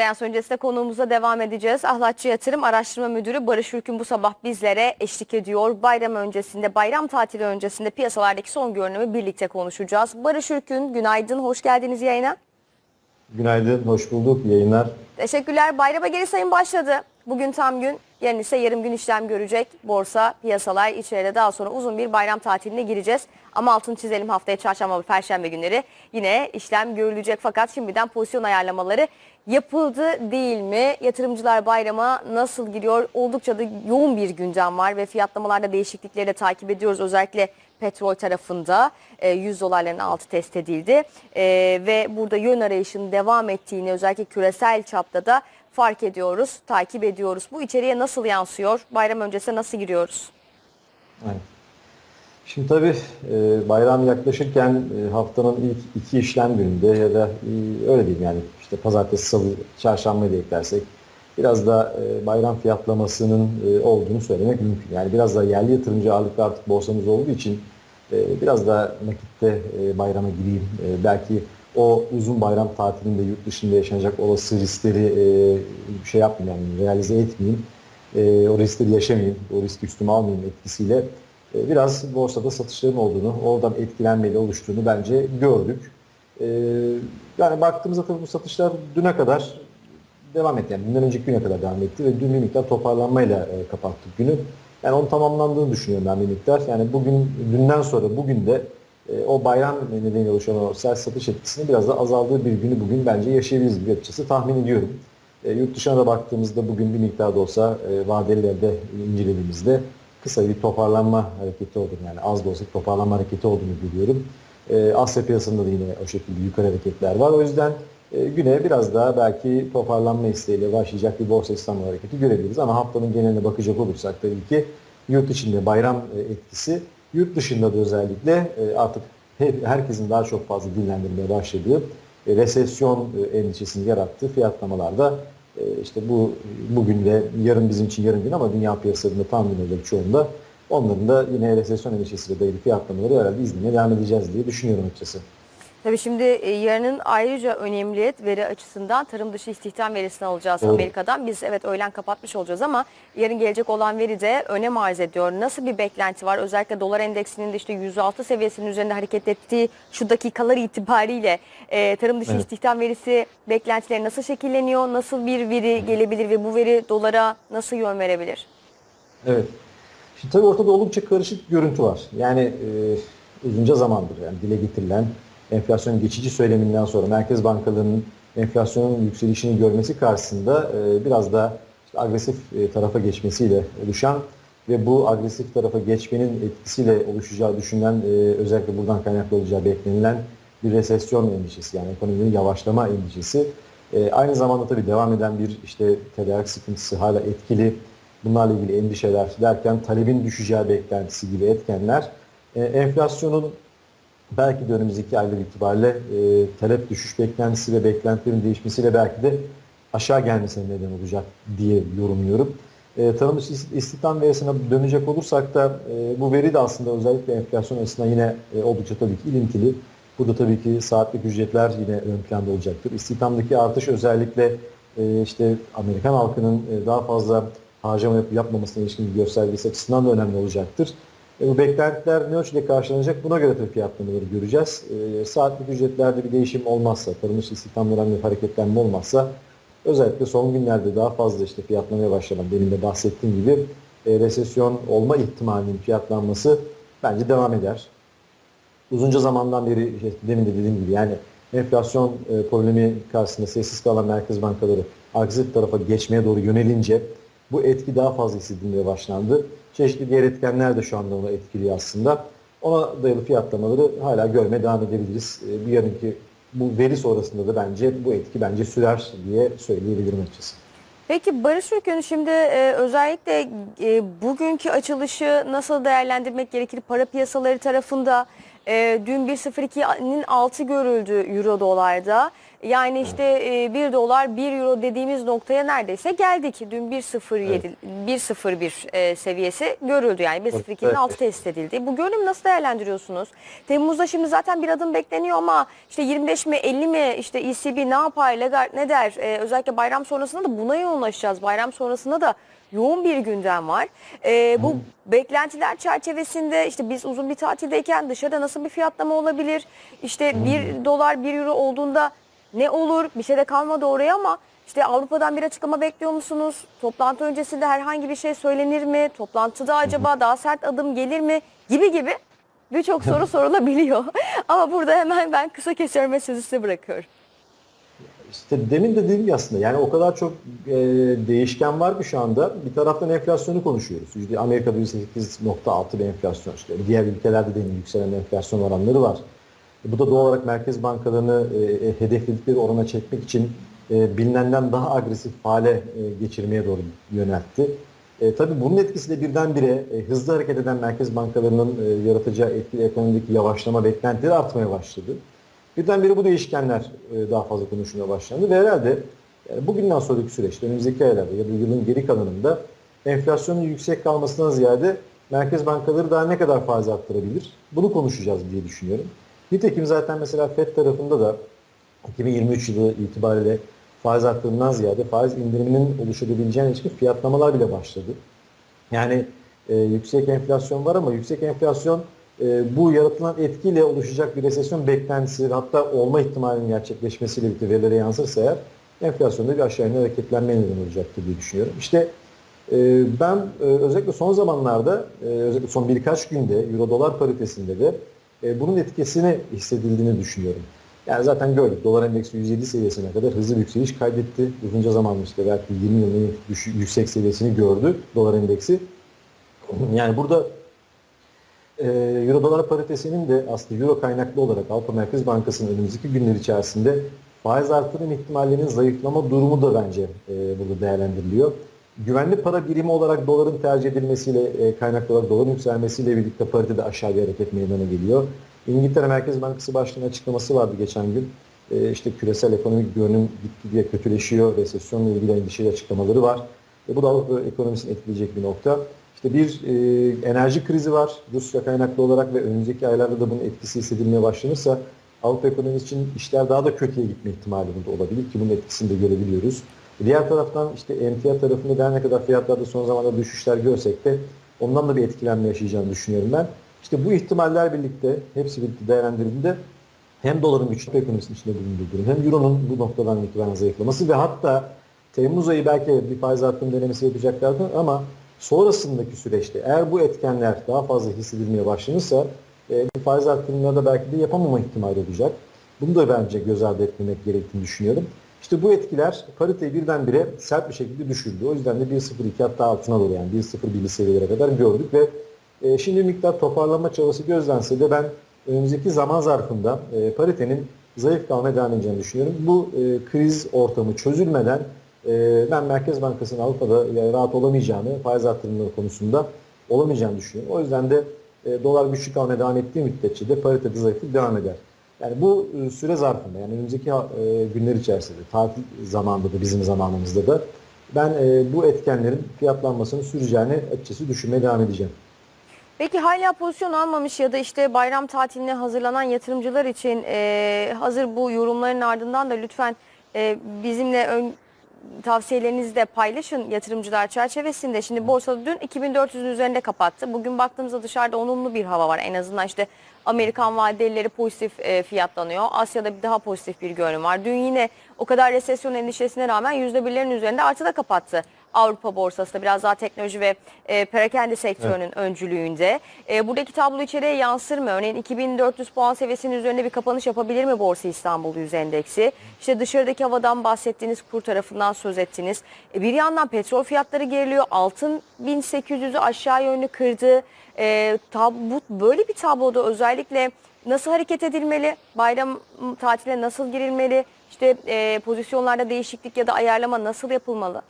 Seans öncesinde konuğumuza devam edeceğiz. Ahlatçı Yatırım Araştırma Müdürü Barış Ürkün bu sabah bizlere eşlik ediyor. Bayram öncesinde, bayram tatili öncesinde piyasalardaki son görünümü birlikte konuşacağız. Barış Ürkün, günaydın, hoş geldiniz yayına. Günaydın, hoş bulduk. Yayınlar. Teşekkürler. Bayrama geri sayım başladı. Bugün tam gün, yarın ise yarım gün işlem görecek. Borsa, piyasalar içeride daha sonra uzun bir bayram tatiline gireceğiz. Ama altını çizelim haftaya çarşamba ve perşembe günleri yine işlem görülecek. Fakat şimdiden pozisyon ayarlamaları yapıldı değil mi? Yatırımcılar bayrama nasıl giriyor? Oldukça da yoğun bir gündem var ve fiyatlamalarda değişiklikleri de takip ediyoruz. Özellikle petrol tarafında e, 100 dolarların altı test edildi. E, ve burada yön arayışının devam ettiğini özellikle küresel çapta da fark ediyoruz, takip ediyoruz. Bu içeriye nasıl yansıyor? Bayram öncesi nasıl giriyoruz? Aynen. Şimdi tabii e, bayram yaklaşırken e, haftanın ilk iki işlem gününde ya da e, öyle diyeyim yani işte pazartesi, salı, çarşambayı da eklersek biraz da bayram fiyatlamasının olduğunu söylemek mümkün. Yani biraz da yerli yatırımcı ağırlıklı artık borsamız olduğu için biraz da nakitte bayrama gireyim. Belki o uzun bayram tatilinde yurt dışında yaşanacak olası riskleri e, şey yapmayayım yani realize etmeyeyim. E, o riskleri yaşamayayım, o riski üstüme almayayım etkisiyle e, biraz borsada satışların olduğunu, oradan etkilenmeyle oluştuğunu bence gördük. E, yani baktığımızda tabii bu satışlar düne kadar devam etti. Yani dünden önceki güne kadar devam etti ve dün bir miktar toparlanmayla e, kapattık günü. Yani onun tamamlandığını düşünüyorum ben bir miktar. Yani bugün, dünden sonra bugün de e, o bayram nedeniyle oluşan o sert satış etkisini biraz da azaldığı bir günü bugün bence yaşayabiliriz bir açıkçası tahmin ediyorum. E, yurt dışına da baktığımızda bugün bir miktar da olsa e, vadelilerde incelediğimizde kısa bir toparlanma hareketi olduğunu yani az da olsa toparlanma hareketi olduğunu görüyorum. E, Asya piyasasında da yine o şekilde yukarı hareketler var. O yüzden e, güne biraz daha belki toparlanma isteğiyle başlayacak bir borsa İstanbul hareketi görebiliriz. Ama haftanın geneline bakacak olursak tabii ki yurt içinde bayram e, etkisi, yurt dışında da özellikle e, artık her, herkesin daha çok fazla dinlendirmeye başladığı e, resesyon e, endişesini yarattığı fiyatlamalarda işte bu bugün de yarın bizim için yarın gün ama dünya piyasalarında tahminleri çoğunda onların da yine resesyon endişesiyle dayalı fiyatlamaları herhalde izlemeye devam edeceğiz diye düşünüyorum açıkçası. Tabii şimdi e, yarının ayrıca önemli veri açısından tarım dışı istihdam verisini alacağız Doğru. Amerika'dan. Biz evet öğlen kapatmış olacağız ama yarın gelecek olan veri de önem arz ediyor. Nasıl bir beklenti var? Özellikle dolar endeksinin de işte 106 seviyesinin üzerinde hareket ettiği şu dakikalar itibariyle e, tarım dışı Evet. istihdam verisi beklentileri nasıl şekilleniyor? Nasıl bir veri gelebilir ve bu veri dolara nasıl yön verebilir? Evet. Şimdi tabii ortada oldukça karışık bir görüntü var. Yani e, uzunca zamandır yani dile getirilen enflasyon geçici söyleminden sonra merkez bankalarının enflasyonun yükselişini görmesi karşısında e, biraz da işte agresif e, tarafa geçmesiyle oluşan ve bu agresif tarafa geçmenin etkisiyle oluşacağı düşünülen e, özellikle buradan kaynaklı olacağı beklenilen bir resesyon endişesi yani ekonominin yavaşlama endişesi. E, aynı zamanda tabii devam eden bir işte tedarik sıkıntısı hala etkili bunlarla ilgili endişeler derken talebin düşeceği beklentisi gibi etkenler e, enflasyonun belki de önümüzdeki aylar itibariyle e, talep düşüş beklentisi ve beklentilerin değişmesiyle belki de aşağı gelmesine neden olacak diye yorumluyorum. E, tarım istihdam verisine dönecek olursak da e, bu veri de aslında özellikle enflasyon açısından yine e, oldukça tabii ki ilintili. Burada tabii ki saatlik ücretler yine ön planda olacaktır. İstihdamdaki artış özellikle e, işte Amerikan halkının e, daha fazla harcama yapıp yapmamasına ilişkin bir göstergesi açısından da önemli olacaktır. E, bu beklentiler ne ölçüde karşılanacak buna göre tabii fiyatlamaları göreceğiz. E, saatlik ücretlerde bir değişim olmazsa, tarım dışı istihdamlarında bir hareketlenme olmazsa özellikle son günlerde daha fazla işte fiyatlamaya başlanan benim de bahsettiğim gibi e, resesyon olma ihtimalinin fiyatlanması bence devam eder. Uzunca zamandan beri işte demin de dediğim gibi yani enflasyon e, problemi karşısında sessiz kalan merkez bankaları agresif tarafa geçmeye doğru yönelince bu etki daha fazla hissedilmeye başlandı. Çeşitli diğer etkenler de şu anda onu etkiliyor aslında. Ona dayalı fiyatlamaları hala görmeye devam edebiliriz. E, bir yarınki bu veri sonrasında da bence bu etki bence sürer diye söyleyebilirim açıkçası. Peki Barış Ülkün şimdi e, özellikle e, bugünkü açılışı nasıl değerlendirmek gerekir para piyasaları tarafında? E, dün 1.02'nin altı görüldü euro dolarda. Yani işte e, 1 dolar 1 euro dediğimiz noktaya neredeyse geldik. Dün 1.07 1.01 e, seviyesi görüldü yani 1.02'nin Evet. altı test edildi. Bu görünüm nasıl değerlendiriyorsunuz? Temmuz'da şimdi zaten bir adım bekleniyor ama işte 25 mi 50 mi işte ECB ne yapar Lagarde ne der? E, özellikle bayram sonrasında da buna yoğunlaşacağız. Bayram sonrasında da yoğun bir gündem var. E, bu beklentiler çerçevesinde işte biz uzun bir tatildeyken dışarıda nasıl bir fiyatlama olabilir? İşte 1 dolar 1 euro olduğunda ne olur? Bir şey de kalmadı oraya ama işte Avrupa'dan bir açıklama bekliyor musunuz? Toplantı öncesinde herhangi bir şey söylenir mi? Toplantıda acaba daha sert adım gelir mi? Gibi gibi birçok soru sorulabiliyor. Ama burada hemen ben kısa kesiyorum ve sözü size bırakıyorum. İşte demin de dediğim gibi aslında yani o kadar çok e, değişken var ki şu anda. Bir taraftan enflasyonu konuşuyoruz. İşte Amerika'da %8.6 bir enflasyon işte. Diğer ülkelerde de yükselen enflasyon oranları var. E, bu da doğal olarak merkez bankalarını e, e, hedefledikleri orana çekmek için e, bilinenden daha agresif hale e, geçirmeye doğru yöneltti. E, tabii bunun etkisiyle birdenbire e, hızlı hareket eden merkez bankalarının e, yaratacağı etkili ekonomideki yavaşlama beklentileri artmaya başladı. Birdenbire bu değişkenler e, daha fazla konuşulmaya başlandı ve herhalde yani bugünden sonraki süreçte önümüzdeki aylarda ya da yılın geri kalanında enflasyonun yüksek kalmasından ziyade merkez bankaları daha ne kadar faiz arttırabilir? Bunu konuşacağız diye düşünüyorum. Nitekim zaten mesela FED tarafında da 2023 yılı itibariyle faiz arttırımından ziyade faiz indiriminin oluşabileceğine ilişkin fiyatlamalar bile başladı. Yani e, yüksek enflasyon var ama yüksek enflasyon e, bu yaratılan etkiyle oluşacak bir resesyon beklentisi hatta olma ihtimalinin gerçekleşmesiyle birlikte verilere yansırsa eğer enflasyonda bir aşağı yönlü hareketlenme neden olacaktır diye düşünüyorum. İşte e, ben e, özellikle son zamanlarda e, özellikle son birkaç günde euro dolar paritesinde de e, bunun etkisini hissedildiğini düşünüyorum. Yani zaten gördük. Dolar endeksi 107 seviyesine kadar hızlı bir yükseliş kaydetti. Uzunca zamandır işte belki 20 yılın yüksek seviyesini gördü dolar endeksi. Yani burada e, Euro dolar paritesinin de aslında Euro kaynaklı olarak Avrupa Merkez Bankası'nın önümüzdeki günler içerisinde faiz artırım ihtimallerinin zayıflama durumu da bence e, burada değerlendiriliyor. Güvenli para birimi olarak doların tercih edilmesiyle e, kaynaklı olarak doların yükselmesiyle birlikte parite de aşağı bir hareket meydana geliyor. İngiltere Merkez Bankası Başkanı'nın açıklaması vardı geçen gün. E, işte küresel ekonomik görünüm gitgide kötüleşiyor, resesyonla ilgili endişeli açıklamaları var. E, bu da Avrupa ekonomisini etkileyecek bir nokta. İşte bir e, enerji krizi var Rusya kaynaklı olarak ve önümüzdeki aylarda da bunun etkisi hissedilmeye başlanırsa Avrupa ekonomisi için işler daha da kötüye gitme ihtimali burada olabilir ki bunun etkisini de görebiliyoruz. Diğer taraftan işte emtia tarafında da her ne kadar fiyatlarda son zamanlarda düşüşler görsek de ondan da bir etkilenme yaşayacağını düşünüyorum ben. İşte bu ihtimaller birlikte, hepsi birlikte değerlendirildiğinde hem doların güçlü ekonomisinin içinde bulunduğu durum, hem euronun bu noktadan itibaren zayıflaması ve hatta Temmuz ayı belki bir faiz artım denemesi yapacaklardı ama sonrasındaki süreçte eğer bu etkenler daha fazla hissedilmeye başlanırsa e, bir faiz artımları da belki de yapamama ihtimali olacak. Bunu da bence göz ardı etmemek gerektiğini düşünüyorum. İşte bu etkiler pariteyi birdenbire sert bir şekilde düşürdü. O yüzden de 1.02 hatta altına doğru yani 1.01'li seviyelere kadar gördük ve e, şimdi miktar toparlanma çabası gözlense de ben önümüzdeki zaman zarfında e, paritenin zayıf kalmaya devam edeceğini düşünüyorum. Bu e, kriz ortamı çözülmeden e, ben Merkez Bankası'nın Avrupa'da yani rahat olamayacağını, faiz artırımları konusunda olamayacağını düşünüyorum. O yüzden de e, dolar güçlü kalmaya devam ettiği müddetçe de paritede zayıflık devam eder. Yani bu e, süre zarfında yani önümüzdeki e, günler içerisinde tatil zamanında da bizim zamanımızda da ben e, bu etkenlerin fiyatlanmasını süreceğini açıkçası düşünmeye devam edeceğim. Peki hala pozisyon almamış ya da işte bayram tatiline hazırlanan yatırımcılar için hazır bu yorumların ardından da lütfen bizimle ön tavsiyelerinizi de paylaşın yatırımcılar çerçevesinde. Şimdi borsada dün 2400'ün üzerinde kapattı. Bugün baktığımızda dışarıda olumlu bir hava var. En azından işte Amerikan vadelileri pozitif e, fiyatlanıyor. Asya'da bir daha pozitif bir görünüm var. Dün yine o kadar resesyon endişesine rağmen %1'lerin üzerinde artıda kapattı. Avrupa borsası da biraz daha teknoloji ve e, perakende sektörünün öncülüğünde. E, buradaki tablo içeriye yansır mı? Örneğin 2400 puan seviyesinin üzerinde bir kapanış yapabilir mi Borsa İstanbul Yüz Endeksi? İşte dışarıdaki havadan bahsettiğiniz kur tarafından söz ettiniz. E, bir yandan petrol fiyatları geriliyor. Altın 1800'ü aşağı yönlü kırdı. E, tab bu, böyle bir tabloda özellikle nasıl hareket edilmeli? Bayram tatiline nasıl girilmeli? İşte e, pozisyonlarda değişiklik ya da ayarlama nasıl yapılmalı?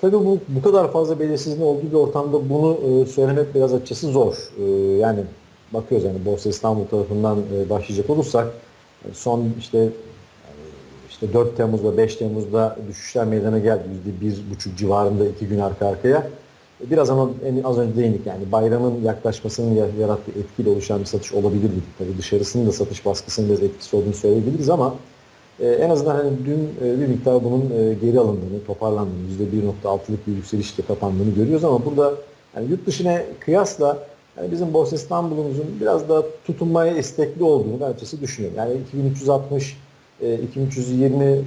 Tabii bu bu kadar fazla belirsizliğin olduğu bir ortamda bunu e, söylemek biraz açıkçası zor. E, yani bakıyoruz yani Borsa İstanbul tarafından e, başlayacak olursak son işte yani işte 4 Temmuz ve 5 Temmuz'da düşüşler meydana geldi. %1,5 civarında iki gün arka arkaya. Biraz ama en az önce değindik yani bayramın yaklaşmasının ya- yarattığı etkiyle oluşan bir satış olabilir dedik. Tabii dışarısının da satış baskısının biraz etkisi olduğunu söyleyebiliriz ama e, en azından hani dün e, bir miktar bunun e, geri alındığını, toparlandığını, %1.6'lık bir yükselişle kapandığını görüyoruz ama burada yani yurt dışına kıyasla yani bizim Borsa İstanbul'umuzun biraz daha tutunmaya istekli olduğunu ben açıkçası düşünüyorum. Yani 2360 e, 2320 e,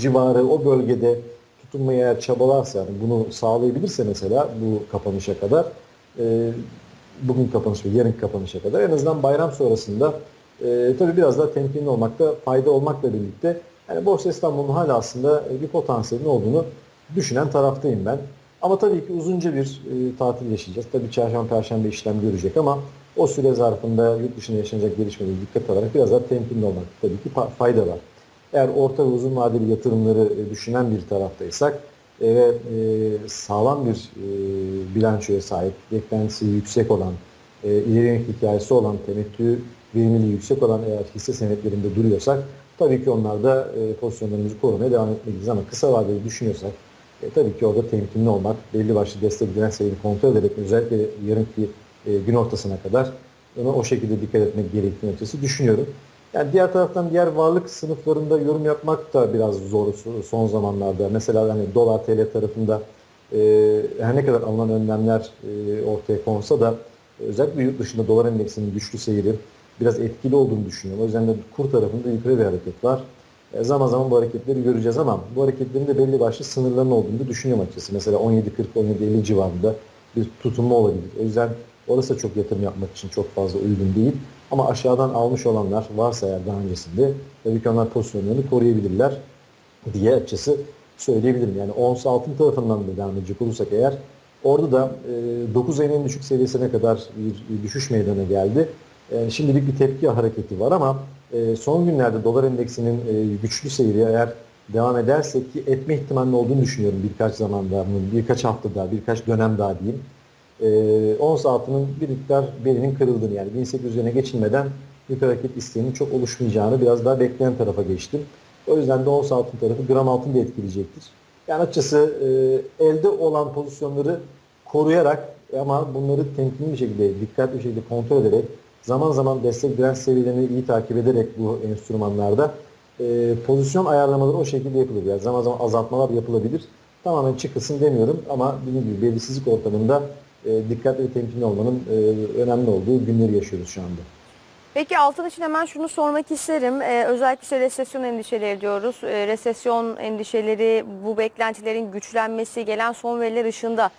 civarı o bölgede tutunmaya eğer çabalarsa yani bunu sağlayabilirse mesela bu kapanışa kadar e, bugün kapanış ve yarın kapanışa kadar en azından bayram sonrasında e, tabii biraz daha temkinli olmakta fayda olmakla birlikte yani Borsa İstanbul'un hala aslında e, bir potansiyelin olduğunu düşünen taraftayım ben. Ama tabii ki uzunca bir e, tatil yaşayacağız. Tabii çarşamba, perşembe işlem görecek ama o süre zarfında yurt dışında yaşanacak gelişmeleri dikkat alarak biraz daha temkinli olmak tabii ki fa- fayda var. Eğer orta ve uzun vadeli yatırımları e, düşünen bir taraftaysak e, ve sağlam bir bilançoya sahip, beklentisi yüksek olan, e, ileri yönelik hikayesi olan, temettü verimliliği yüksek olan eğer hisse senetlerinde duruyorsak tabii ki onlarda e, pozisyonlarımızı korumaya devam etmeliyiz ama kısa vadeli düşünüyorsak e, tabii ki orada temkinli olmak, belli başlı destek direnç seviyeni kontrol ederek özellikle yarınki e, gün ortasına kadar ona o şekilde dikkat etmek gerektiğini açıkçası düşünüyorum. Yani diğer taraftan diğer varlık sınıflarında yorum yapmak da biraz zor son zamanlarda. Mesela hani dolar TL tarafında e, her ne kadar alınan önlemler e, ortaya konsa da özellikle yurt dışında dolar endeksinin güçlü seyri biraz etkili olduğunu düşünüyorum. O yüzden de kur tarafında yukarı bir hareket var. E, zaman zaman bu hareketleri göreceğiz ama bu hareketlerin de belli başlı sınırların olduğunu düşünüyorum açıkçası. Mesela 17.40-17.50 civarında bir tutunma olabilir. O yüzden orası da çok yatırım yapmak için çok fazla uygun değil. Ama aşağıdan almış olanlar varsa eğer daha öncesinde tabii ki onlar pozisyonlarını koruyabilirler diye açıkçası söyleyebilirim. Yani ons altın tarafından da devam edecek olursak eğer orada da e, 9 ayın en düşük seviyesine kadar bir, bir düşüş meydana geldi. E, şimdilik bir tepki hareketi var ama e, son günlerde dolar endeksinin e, güçlü seyri eğer devam ederse ki etme ihtimalinin olduğunu düşünüyorum birkaç zamanda, birkaç haftada, birkaç dönem daha diyeyim. E, ons altının bir miktar belinin kırıldığını yani 1800 üzerine geçilmeden yukarı hareket isteğinin çok oluşmayacağını biraz daha bekleyen tarafa geçtim. O yüzden de ons altın tarafı gram altın da etkileyecektir. Yani açıkçası e, elde olan pozisyonları koruyarak ama bunları temkinli bir şekilde, dikkatli bir şekilde kontrol ederek zaman zaman destek direnç seviyelerini iyi takip ederek bu enstrümanlarda e, pozisyon ayarlamaları o şekilde yapılır. Yani zaman zaman azaltmalar yapılabilir. Tamamen çıkılsın demiyorum ama dediğim gibi belirsizlik ortamında e, dikkatli ve temkinli olmanın e, önemli olduğu günleri yaşıyoruz şu anda. Peki altın için hemen şunu sormak isterim. Ee, özellikle işte resesyon endişeleri diyoruz. Ee, resesyon endişeleri, bu beklentilerin güçlenmesi, gelen son veriler ışığında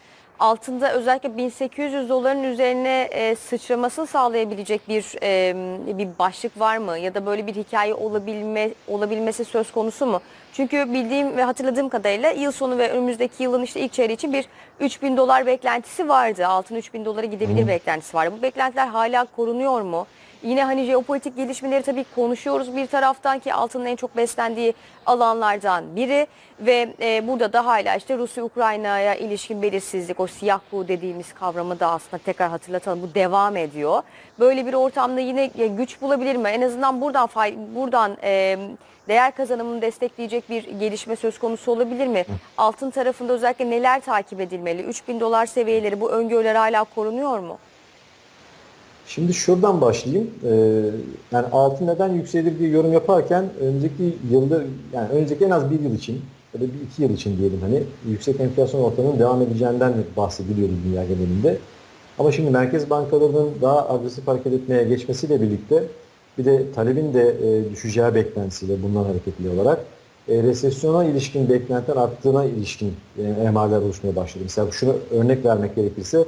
altında özellikle 1800 doların üzerine e, sıçramasını sağlayabilecek bir e, bir başlık var mı? Ya da böyle bir hikaye olabilme olabilmesi söz konusu mu? Çünkü bildiğim ve hatırladığım kadarıyla yıl sonu ve önümüzdeki yılın işte ilk çeyreği için bir 3000 dolar beklentisi vardı. Altın 3000 dolara gidebilir beklentisi vardı. Bu beklentiler hala korunuyor mu? Yine hani jeopolitik gelişmeleri tabii konuşuyoruz bir taraftan ki altının en çok beslendiği alanlardan biri ve e, burada da hala işte Rusya-Ukrayna'ya ilişkin belirsizlik o siyah kuğu dediğimiz kavramı da aslında tekrar hatırlatalım bu devam ediyor. Böyle bir ortamda yine e, güç bulabilir mi? En azından buradan fay, buradan e, değer kazanımını destekleyecek bir gelişme söz konusu olabilir mi? Altın tarafında özellikle neler takip edilmeli? 3000 dolar seviyeleri bu öngörüler hala korunuyor mu? Şimdi şuradan başlayayım. Ee, yani altın neden yükselir diye yorum yaparken önceki yılda yani önceki en az bir yıl için ya da bir iki yıl için diyelim hani yüksek enflasyon ortamının devam edeceğinden bahsediliyordu dünya genelinde. Ama şimdi merkez bankalarının daha agresif hareket etmeye geçmesiyle birlikte bir de talebin de e, düşeceği beklentisiyle bundan hareketli olarak e, resesyona ilişkin beklentiler arttığına ilişkin e, emaller oluşmaya başladı. Mesela şunu örnek vermek gerekirse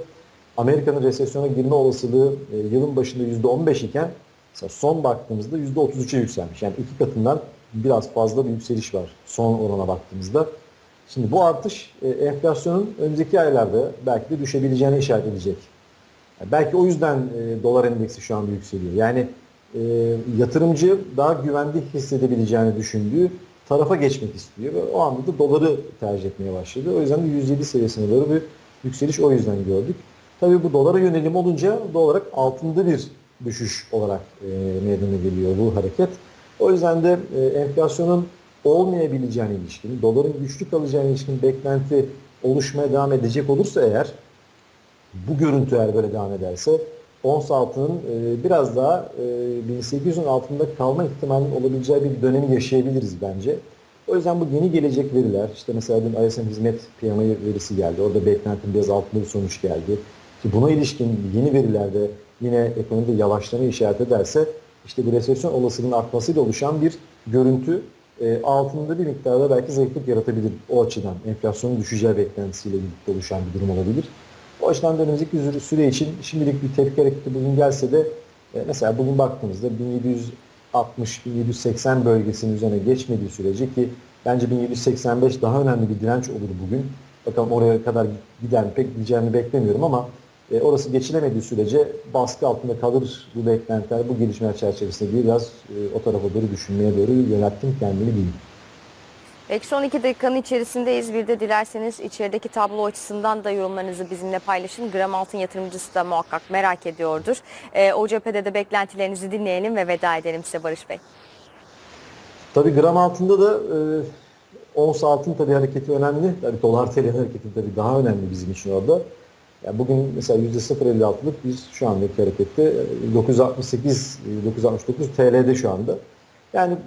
Amerika'nın resesyona girme olasılığı e, yılın başında %15 iken son baktığımızda %33'e yükselmiş. Yani iki katından biraz fazla bir yükseliş var son orana baktığımızda. Şimdi bu artış e, enflasyonun önümüzdeki aylarda belki de düşebileceğini işaret edecek. Yani belki o yüzden e, dolar endeksi şu anda yükseliyor. Yani e, yatırımcı daha güvende hissedebileceğini düşündüğü tarafa geçmek istiyor. Ve o anda da doları tercih etmeye başladı. O yüzden de 107 seviyesine doğru bir yükseliş o yüzden gördük. Tabii bu dolara yönelim olunca doğal olarak altında bir düşüş olarak e, meydana geliyor bu hareket. O yüzden de e, enflasyonun olmayabileceğine ilişkin, doların güçlü kalacağına ilişkin beklenti oluşmaya devam edecek olursa eğer bu görüntü eğer böyle devam ederse ons altının e, biraz daha e, 1800'ün altında kalma ihtimalinin olabileceği bir dönemi yaşayabiliriz bence. O yüzden bu yeni gelecek veriler, işte mesela dün ISM hizmet PMI verisi geldi. Orada beklentinin biraz altında bir sonuç geldi. Ki buna ilişkin yeni verilerde yine ekonomide yavaşlama işaret ederse işte bir resesyon olasılığının artmasıyla oluşan bir görüntü e, altında bir miktarda belki zayıflık yaratabilir o açıdan. Enflasyonun düşeceği beklentisiyle birlikte oluşan bir durum olabilir. O açıdan da önümüzdeki süre- için şimdilik bir tepki hareketi bugün gelse de e, mesela bugün baktığımızda 1760-1780 bölgesinin üzerine geçmediği sürece ki bence 1785 daha önemli bir direnç olur bugün. Bakalım oraya kadar gider mi pek gideceğini beklemiyorum ama e, orası geçilemediği sürece baskı altında kalır bu beklentiler, bu gelişmeler çerçevesinde diye biraz e, o tarafa doğru düşünmeye doğru yönelttim kendimi diyeyim. Peki son iki dakikanın içerisindeyiz. Bir de dilerseniz içerideki tablo açısından da yorumlarınızı bizimle paylaşın. Gram altın yatırımcısı da muhakkak merak ediyordur. Ee, o cephede de beklentilerinizi dinleyelim ve veda edelim size Barış Bey. Tabii gram altında da e, ons altın tabii hareketi önemli. Tabii dolar TL hareketi tabii daha önemli bizim için orada. Yani bugün mesela %0.56'lık biz şu andaki harekette e, 968 e, 969 TL'de şu anda. Yani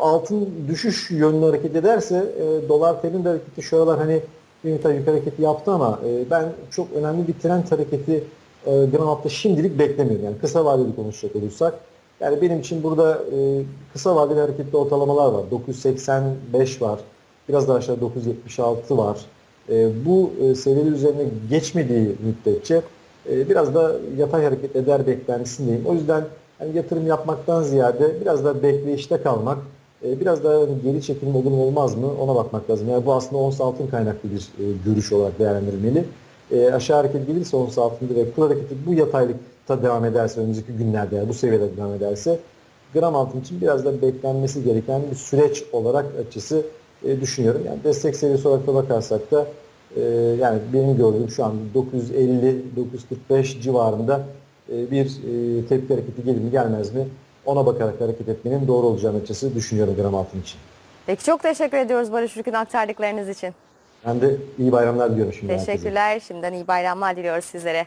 altın düşüş yönlü hareket ederse e, dolar TL'nin de hareketi şu aralar hani bir miktar yukarı hareketi yaptı ama e, ben çok önemli bir trend hareketi e, gram altta şimdilik beklemiyorum. Yani kısa vadeli konuşacak olursak. Yani benim için burada e, kısa vadeli hareketli ortalamalar var. 985 var. Biraz daha aşağı 976 var. E, bu e, seviyeler üzerine geçmediği müddetçe e, biraz da yatay hareket eder beklentisindeyim. O yüzden hani yatırım yapmaktan ziyade biraz da bekleyişte kalmak, biraz daha hani geri çekilme olur mu olmaz mı ona bakmak lazım. Yani bu aslında ons altın kaynaklı bir görüş olarak değerlendirilmeli. Aşağı hareket gelirse ons altında ve kur hareketi bu yataylıkta devam ederse önümüzdeki günlerde yani bu seviyede devam ederse gram altın için biraz da beklenmesi gereken bir süreç olarak açısı e, düşünüyorum. Yani destek seviyesi olarak da bakarsak da e, yani benim gördüğüm şu an 950-945 civarında e, bir e, tepki hareketi gelir mi gelmez mi ona bakarak hareket etmenin doğru olacağını açısı düşünüyorum gram altın için. Peki çok teşekkür ediyoruz Barış Ürkün aktardıklarınız için. Ben de iyi bayramlar diliyorum şimdi herkese. Teşekkürler. Şimdiden iyi bayramlar diliyoruz sizlere.